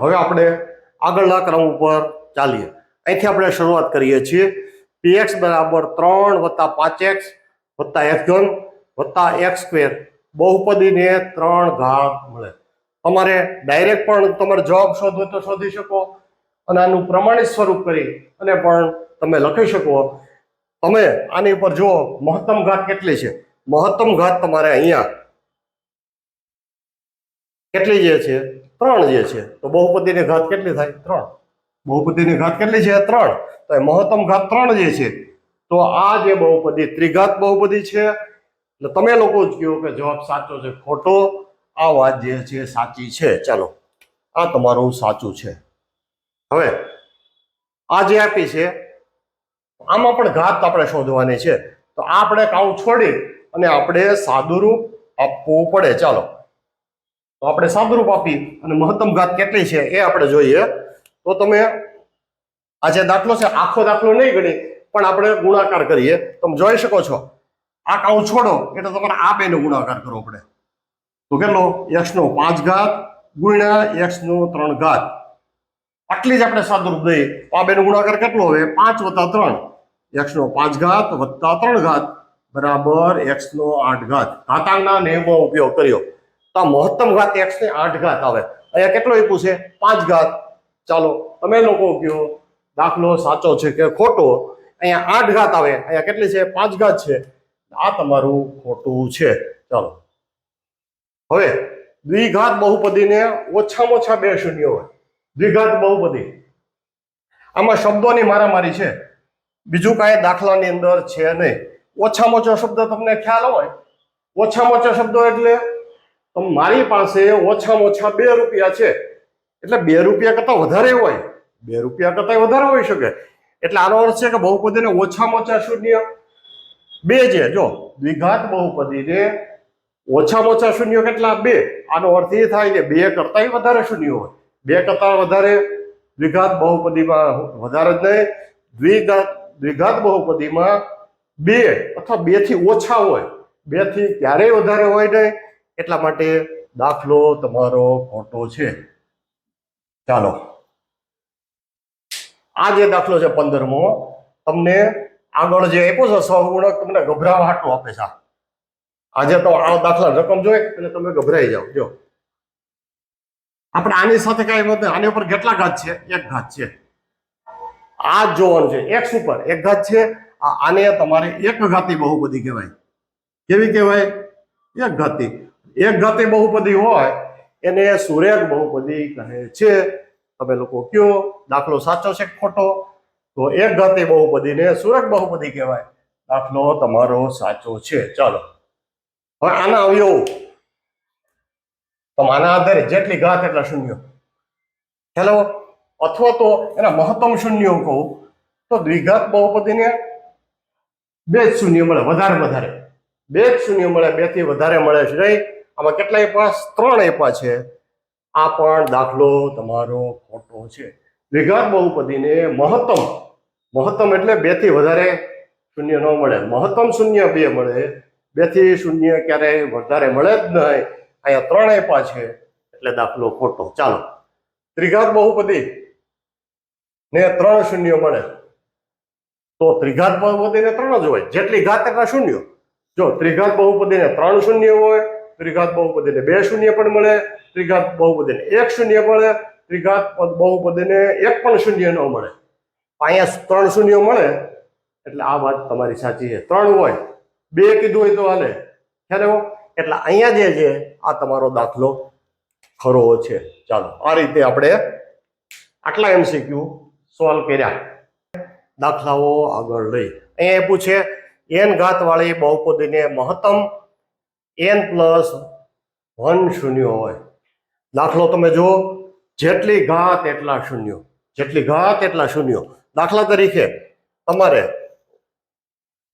હવે આપણે આગળના ક્રમ ઉપર ચાલીએ. અહીંથી આપણે શરૂઆત કરીએ છીએ. પીએક્સ બરાબર ત્રણ વત્તા પાંચ એક્સ વત્તા એક્સ ઘન વત્તા એક્સ સ્ક્વેર. બહુપદીને ત્રણ ઘાત મળે. તમારે ડાયરેક્ટ પણ તમારે જવાબ શોધવો તો શોધી શકો અને આનું પ્રમાણિત સ્વરૂપ કરી અને પણ તમે લખી શકો. તમે આની ઉપર જુઓ, મહત્તમ ઘાત કેટલી છે? મહત્તમ ઘાત તમારે અહીંયા કેટલી જે છે? ત્રણ જે છે. તો બહુપતિની ઘાત કેટલી થાય? ત્રણ. બહુપતિની ઘાત કેટલી છે? ત્રણ. તો એ મહત્તમ ઘાત ત્રણ જે છે, તો આ જે બહુપદી, ત્રિઘાત બહુપદી છે, એટલે તમે લોકો જ કહો કે જવાબ સાચો છે, ખોટો. આ વાત જે છે સાચી છે. ચાલો, આ તમારું સાચું છે. હવે, આ જે આપી છે, આમાં પણ ઘાત આપણે શોધવાની છે. તો આપણે કાઉ છોડી અને આપણે સાદુરૂપ આપવું પડે. ચાલો તો આપણે સાદુરૂપ આપી અને મહત્તમ ઘાત કેટલી છે એ આપણે જોઈએ. તો તમે આ જે દાખલો છે, આખો દાખલો નહીં ગણી, પણ આપણે ગુણાકાર કરીએ. તમે જોઈ શકો છો. આ કાઉ છોડો, એટલે તમારે આ બેનો ગુણાકાર કરવો પડે. તો કેટલો? એક્સ નો પાંચ ઘાત ગુણ્યા એક્સ નો ત્રણ ઘાત. આટલી જ આપણે સાદરૂપ દઈએ. આ બેનો ગુણાકાર કેટલો હવે પાંચ વત્તા ત્રણ. એક્સ નો પાંચ ઘાત વત્તા ત્રણ ઘાત બરાબર એક્સ નો આઠ ઘાત. ઘાતાંકના નિયમો ઉપયોગ કર્યો. તો આ મહત્તમ ઘાત એક્સ ને આઠ ઘાત આવે. અહીંયા કેટલો આપ્યું છે? પાંચ ઘાત. ચાલો, તમે લોકો કયો દાખલો સાચો છે કે ખોટો? અહીંયા આઠ ઘાત આવે. અહીંયા કેટલી છે? પાંચ ઘાત છે. આ તમારું ખોટું છે. ચાલો. હવે, દ્વિઘાત બહુપદીને ઓછામાં ઓછા બે શૂન્ય હોય. દ્વિઘાત બહુપદી. આમાં શબ્દોની મારામારી છે. બીજું કાંઈ દાખલાની અંદર છે નહીં. ઓછામાં ઓછો શબ્દ તમને ખ્યાલ હોય? ઓછામાં ઓછા શબ્દો એટલે તો મારી પાસે ઓછામાં ઓછા બે રૂપિયા છે. એટલે બે રૂપિયા કરતા વધારે હોય. બે રૂપિયા કરતા વધારે હોઈ શકે. એટલે આનો અર્થ છે કે બહુપદીને ઓછામાં ઓછા શૂન્ય. બે છે, જો. દ્વિઘાત બહુપદીને ઓછામાં ઓછા શૂન્ય કેટલા? બે. આનો અર્થ એ થાય કે બે કરતા વધારે શૂન્ય હોય. બે કરતા વધારે દ્વિઘાત બહુપદીમાં વધારે જ નહીં. દ્વિઘાત દ્વિઘાત બહુપદીમાં બે અથવા બેથી ઓછા હોય. બેથી ક્યારેય વધારે હોય નહીં. એટલા માટે દાખલો તમારો ખોટો છે. ચાલો. આ જે દાખલો છે પંદરમો, તમને આગળ જે આપ્યો છે સહગુણક, તમને ગભરાવાટો આપે છે આજે તો આ દાખલા રકમ જોઈ એટલે તમે ગભરાઈ જાઓ. જો. આપણે આની સાથે કઈ વધે આની ઉપર કેટલા ઘાત છે? એક ઘાત છે. આ જોવાનું છે. એક્સ ઉપર એક ઘાત છે. આને તમારે એક ઘાતી બહુપદી કહેવાય. કેવી કહેવાય? એક ઘાતી. એક ગતિ બહુપદી હોય, એને સુરેખ બહુપદી કહે છે. તમે લોકો કયો, દાખલો સાચો છે ખોટો? તો એક ગતિ બહુપદીને સુરેખ બહુપદી કહેવાય. દાખલો તમારો સાચો છે. ચાલો. હવે આના અવયવો. તો આના આધારે જેટલી ઘાત એટલા શૂન્ય. હેલો? અથવા તો એના મહત્તમ શૂન્ય કહું. તો દ્વિઘાત બહુપદીને બે જ શૂન્ય મળે, વધારે વધારે. બે જ શૂન્ય મળે, બેથી વધારે મળે છે. નહીં આમાં કેટલા આપ્યા? ત્રણ આપ્યા છે. આ પણ દાખલો તમારો ખોટો છે. દ્વિઘાત બહુપદીને મહત્તમ મહત્તમ એટલે બેથી વધારે શૂન્ય ન મળે. મહત્તમ શૂન્ય બે મળે. બેથી શૂન્ય ક્યારેય વધારે મળે જ નહીં. અહીંયા ત્રણ આપ્યા છે. એટલે દાખલો ખોટો. ચાલો. ત્રિઘાત બહુપદી ને ત્રણ શૂન્ય મળે. તો ત્રિઘાત બહુપદીને ત્રણ જ હોય. જેટલી ઘાત એટલા શૂન્ય. જો ત્રિઘાત બહુપદીને ત્રણ શૂન્ય હોય ત્રિઘાત બહુપદીને બે શૂન્ય પણ મળે, ત્રિઘાત બહુપદીને એક શૂન્ય મળે, ત્રિઘાત પદ બહુપદીને એક પણ શૂન્ય ન મળે. અહીંયા ત્રણ શૂન્ય મળે, એટલે આ વાત તમારી સાચી છે. ત્રણ હોય, બે કીધું હોય તો હાલે. ખ્યાલ? એટલે અહીંયા જે છે, આ તમારો દાખલો ખરો છે. ચાલો, આ રીતે આપણે આટલા એમસીક્યુ સોલ્વ કર્યા. દાખલાઓ આગળ લઈ. અહીંયા પૂછે, એન ઘાત વાળી બહુપદીને મહત્તમ એન પ્લસ વન શૂન્ય હોય. દાખલો તમે જુઓ, જેટલી ઘાત એટલા શૂન્યો. જેટલી ઘાત એટલા શૂન્યો. દાખલા તરીકે તમારે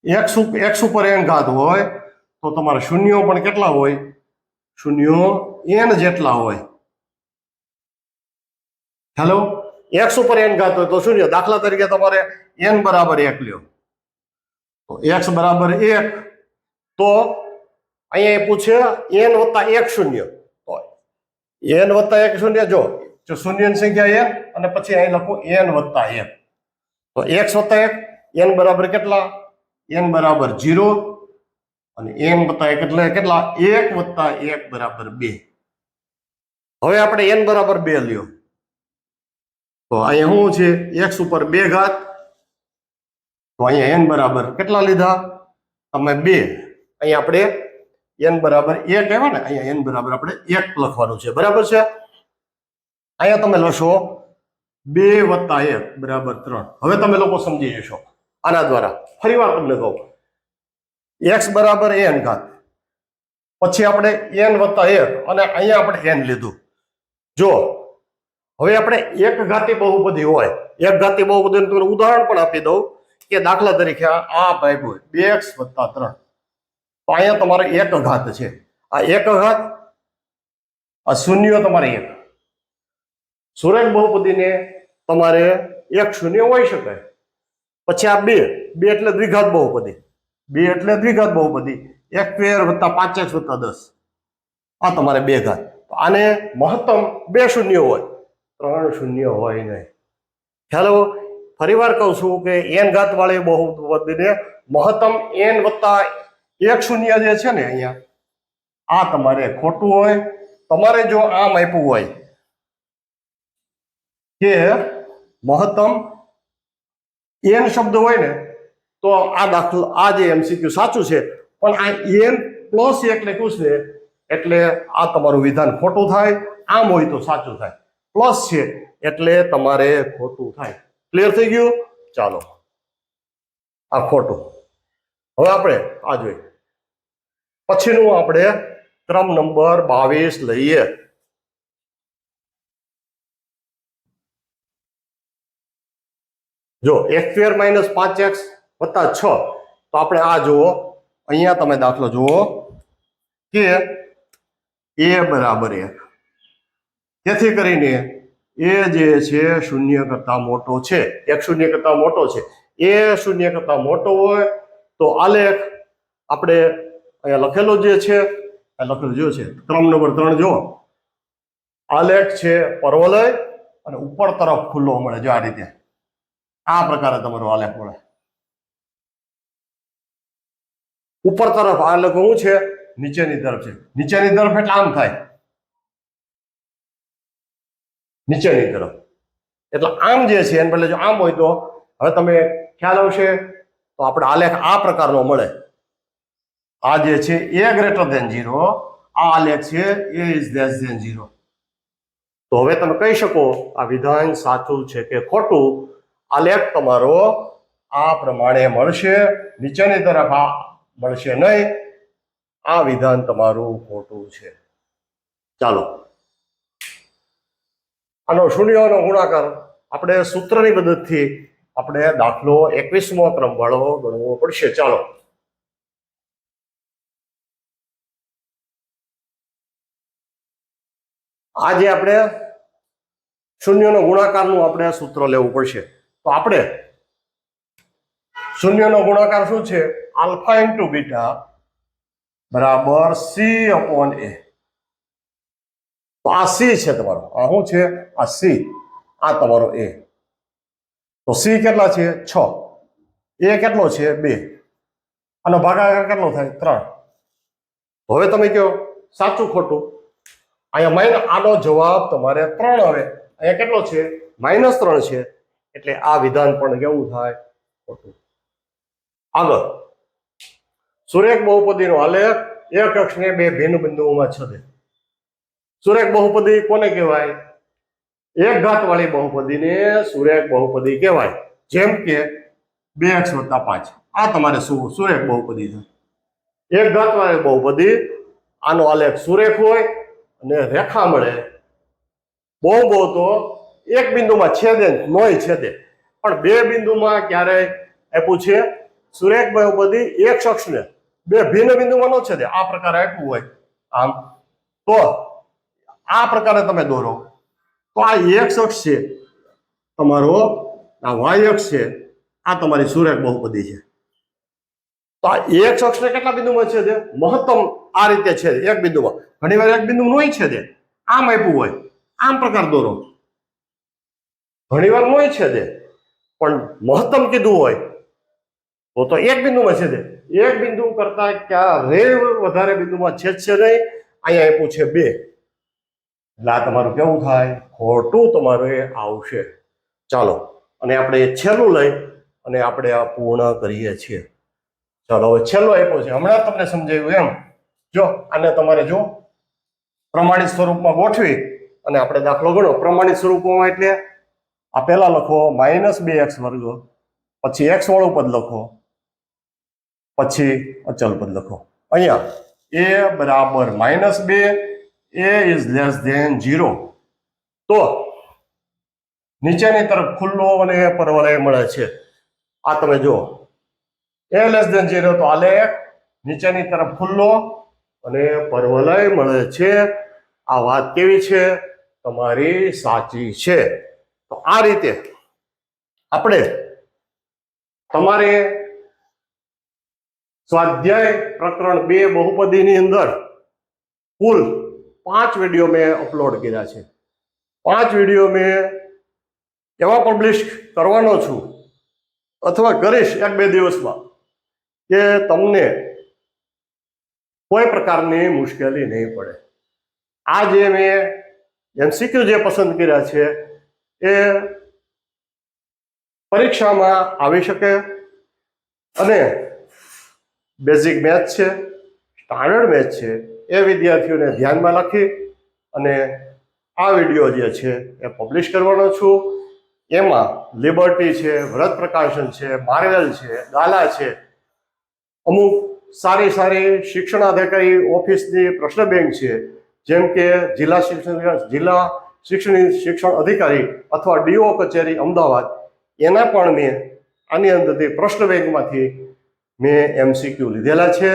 એક્સ ઉપર એક્સ ઉપર એન ઘાત હોય, તો તમારે શૂન્યો પણ કેટલા હોય? શૂન્યો એન જેટલા હોય. હેલો એક્સ ઉપર એન ઘાત હોય તો શૂન્ય. દાખલા તરીકે તમારે એન બરાબર એક લ્યો. તો એક્સ બરાબર એક. તો અહીંયા એ પૂછે એન વત્તા એક શૂન્ય. એન વત્તા એક શૂન્ય, જો. જો શૂન્યની સંખ્યા એન અને પછી અહીં લખું એન વત્તા એક. તો એક્સ વત્તા એક એન બરાબર કેટલા? એન બરાબર જીરો અને એન વત્તા એક એટલે કેટલા? એક વત્તા એક બરાબર બે. હવે આપણે એન બરાબર બે લ્યો. તો અહીંયા શું છે? એક્સ ઉપર બે ઘાત. તો અહીંયા એન બરાબર કેટલા લીધા? તમે બે. અહીંયા આપણે એન બરાબર એક આવ્યા ને, અહીંયા એન બરાબર આપણે એક લખવાનું છે. બરાબર છે? અહીંયા તમે લખશો બે વત્તા એક બરાબર ત્રણ. હવે તમે લોકો સમજી જશો આના દ્વારા. ફરી વાર તમને કહું. એક્સ બરાબર એન ઘાત. પછી આપણે એન વત્તા એક અને અહીંયા આપણે એન લીધું. જો, હવે આપણે એક ઘાતી બહુપદી હોય. એક ઘાતી બહુપદીનું તમને ઉદાહરણ પણ આપી દઉં કે દાખલા તરીકે આ હોય. બે એક્સ વત્તા ત્રણ. તો અહીંયા તમારે એક અઘાત છે. આ એક અઘાત આ શૂન્ય તમારે એક. સુરેખ બહુપદીને તમારે એક શૂન્ય હોઈ શકે પછી આ બે બે એટલે દ્વિઘાત બહુપદી. બે એટલે દ્વિઘાત બહુપદી. એક પેર વત્તા પાંચ એક્સ વત્તા દસ. આ તમારે બે ઘાત. આને મહત્તમ બે શૂન્ય હોય. ત્રણ શૂન્ય હોય નહીં. ખ્યાલ ફરી ફરીવાર કહું છું કે એન ઘાત વાળી બહુપદીને મહત્તમ એન વત્તા એક શૂન્ય જે છે ને અહીંયા, આ તમારે ખોટું હોય, તમારે જો આમ આપ્યું હોય, કે મહત્તમ એન શબ્દ હોય ને, તો આ દાખલો, આ જે એમસીક્યુ સાચું છે, પણ આ એન પ્લસ એક લખ્યું છે? એટલે આ તમારું વિધાન ખોટું થાય, આમ હોય તો સાચું થાય. પ્લસ છે, એટલે તમારે ખોટું થાય. ક્લિયર થઈ ગયું? ચાલો. આ ખોટું. હવે આપણે આ જોઈએ. પછીનું આપણે ક્રમ નંબર બાવીસ લઈએ. જો, એક્સ સ્ક્વેર માઇનસ પાંચ એક્સ વત્તા છ. તો આપણે આ જુઓ. અહીંયા તમે દાખલો જુઓ કે એ બરાબર એક. જેથી કરીને એ જે છે શૂન્ય કરતા મોટો છે. એક શૂન્ય કરતા મોટો છે. એ શૂન્ય કરતા મોટો હોય તો આલેખ આપણે અહીંયા લખેલો જે છે લખેલો જો છે ક્રમ નંબર ત્રણ જો આલેખ છે પર્વલય અને ઉપર તરફ ખુલ્લો મળે જો આ રીતે. આ પ્રકારે તમારો આલેખ મળે. ઉપર તરફ આલેખ શું છે? નીચેની તરફ છે. નીચેની તરફ એટલે આમ થાય. નીચેની તરફ. એટલે આમ જે છે, એને બદલે જો આમ હોય તો, હવે તમે ખ્યાલ આવશે તો આપણે આલેખ આ પ્રકારનો મળે. આ જે છે એ ગ્રેટર ધેન ઝીરો આ આલેખ છે A is less than zero તો હવે તમે કહી શકો આ વિધાન સાચું છે કે ખોટું? આલેખ તમારો આ પ્રમાણે મળશે, નીચેની તરફ આ મળશે નહીં. આ વિધાન તમારું ખોટું છે. ચાલો. આનો શૂન્યનો ગુણાકાર. આપણે સૂત્રની મદદથી આપણે દાખલો એકવીસમો ક્રમ વાળો ગણવો પડશે. ચાલો. આજે આપણે શૂન્યનો ગુણાકારનું આપણે સૂત્ર લેવું પડશે. તો આપણે શૂન્યનો ગુણાકાર શું છે? આલ્ફા ઇન્ટુ બીટા બરાબર સી અપોન એ. તો આ સી છે તમારો. આ શું છે? આ સી. આ તમારો એ. તો સી કેટલા છે? છ. એ કેટલો છે? બે. આનો ભાગાકાર કેટલો થાય? ત્રણ. હવે તમે કહો, સાચું ખોટું? અહીંયા માઇનસ આનો જવાબ તમારે ત્રણ આવે. અહીંયા કેટલો છે? માઇનસ ત્રણ છે. એટલે આ વિધાન પણ કેવું થાય? ખોટું. આગળ. સુરેખ બહુપદીનો આલેખ એક અક્ષને બે ભિન્ન બિંદુઓમાં છદે. સુરેખ બહુપદી કોને કહેવાય? એક ઘાત વાળી બહુપદીને સુરેખ બહુપદી કહેવાય. જેમ કે બે એક્સ વત્તા પાંચ. આ તમારે શું સુરેખ બહુપદી છે. એક ઘાત વાળી બહુપદી, આનો આલેખ સુરેખ હોય અને રેખા મળે. બહુ બહુ તો એક બિંદુમાં છેદે નોય છેદે. પણ બે બિંદુમાં ક્યારેય આપ્યું છે? સુરેખ બહુપદી એક શખ્સને બે ભિન્ન બિંદુમાં ન છેદે. આ પ્રકારે આપ્યું હોય. આમ તો આ પ્રકારે તમે દોરો. તો આ એક અક્ષ છે. તમારો, આ વાય અક્ષ છે. આ તમારી સુરેખ બહુપદી છે. તો આ એક અક્ષને કેટલા બિંદુમાં છે મહત્તમ આ રીતે છે એક બિંદુમાં. ઘણી વાર એક બિંદુ નહીં છેદે આમ આપ્યું હોય, આમ પ્રકાર દોરો. ઘણીવાર નોય છે પણ મહત્તમ કીધું હોય, તો તો એક બિંદુમાં છે એક બિંદુ કરતા ક્યારે વધારે બિંદુમાં છેદશે નહીં. અહીંયા આપ્યું છે બે. એટલે આ તમારું કેવું થાય? ખોટું તમારું એ આવશે. ચાલો, અને આપણે છેલ્લું લઈ, અને આપણે આ પૂર્ણ કરીએ છીએ. ચાલો, હવે છેલ્લો આપ્યો છે. હમણાં તમને સમજાયું એમ. જો, આને તમારે જો પ્રમાણિત સ્વરૂપમાં ગોઠવી, અને આપણે દાખલો ગણો. પ્રમાણિત સ્વરૂપમાં એટલે આ પહેલા લખો, માઇનસ બે એક્સ વર્ગ, પછી એક્સ વાળું પદ લખો, પછી અચલ પદ લખો. અહીંયા, એ બરાબર માઇનસ બે A is less than zero તો નીચેની તરફ ખુલ્લો અને પરવલય મળે છે. આ તમે જુઓ. એ લેસ ધેન ઝીરો તો આલે નીચેની તરફ ખુલ્લો અને પરવલય મળે છે. આ વાત કેવી છે? તમારી સાચી છે. તો આ રીતે આપણે તમારે સ્વાધ્યાય પ્રકરણ બે બહુપદીની અંદર કુલ પાંચ વીડિયો મેં અપલોડ કર્યા છે. પાંચ વીડિયો મેં એવા પબ્લિશ કરવાનો છું અથવા કરીશ એક બે દિવસમાં કે તમને કોઈ પ્રકારની મુશ્કેલી નહીં પડે. આ જે મેં એમસીક્યુ જે પસંદ કર્યા છે એ પરીક્ષામાં આવી શકે અને બેઝિક મેથ છે સ્ટાન્ડર્ડ મેથ છે એ વિદ્યાર્થીઓને ધ્યાનમાં રાખી અને આ વીડિયો જે છે એ પબ્લિશ કરવાનો છું. એમાં લિબર્ટી છે, વ્રત પ્રકાશન છે માર્વેલ છે ગાલા છે. અમુક સારી સારી શિક્ષણાધિકારી ઓફિસની પ્રશ્ન બેંક છે, જેમ કે જિલ્લા શિક્ષણ જિલ્લા શિક્ષણ શિક્ષણ અધિકારી અથવા ડીઓ કચેરી અમદાવાદ. એના પણ મેં આની અંદરથી પ્રશ્ન બેંકમાંથી મેં એમસીક્યુ લીધેલા છે.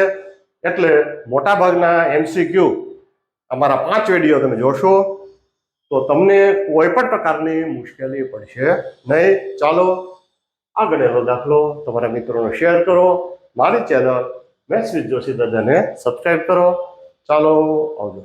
એટલે મોટાભાગના એમસીક્યુ અમારા પાંચ વીડિયો તમે જોશો, તો તમને કોઈ પણ પ્રકારની મુશ્કેલી પડશે નહીં. ચાલો આ ગણેલો દાખલો તમારા મિત્રોને શેર કરો. મારી ચેનલ મેથ્સ વિથ જોશી દાદાને સબસ્ક્રાઈબ કરો. ચાલો આવજો.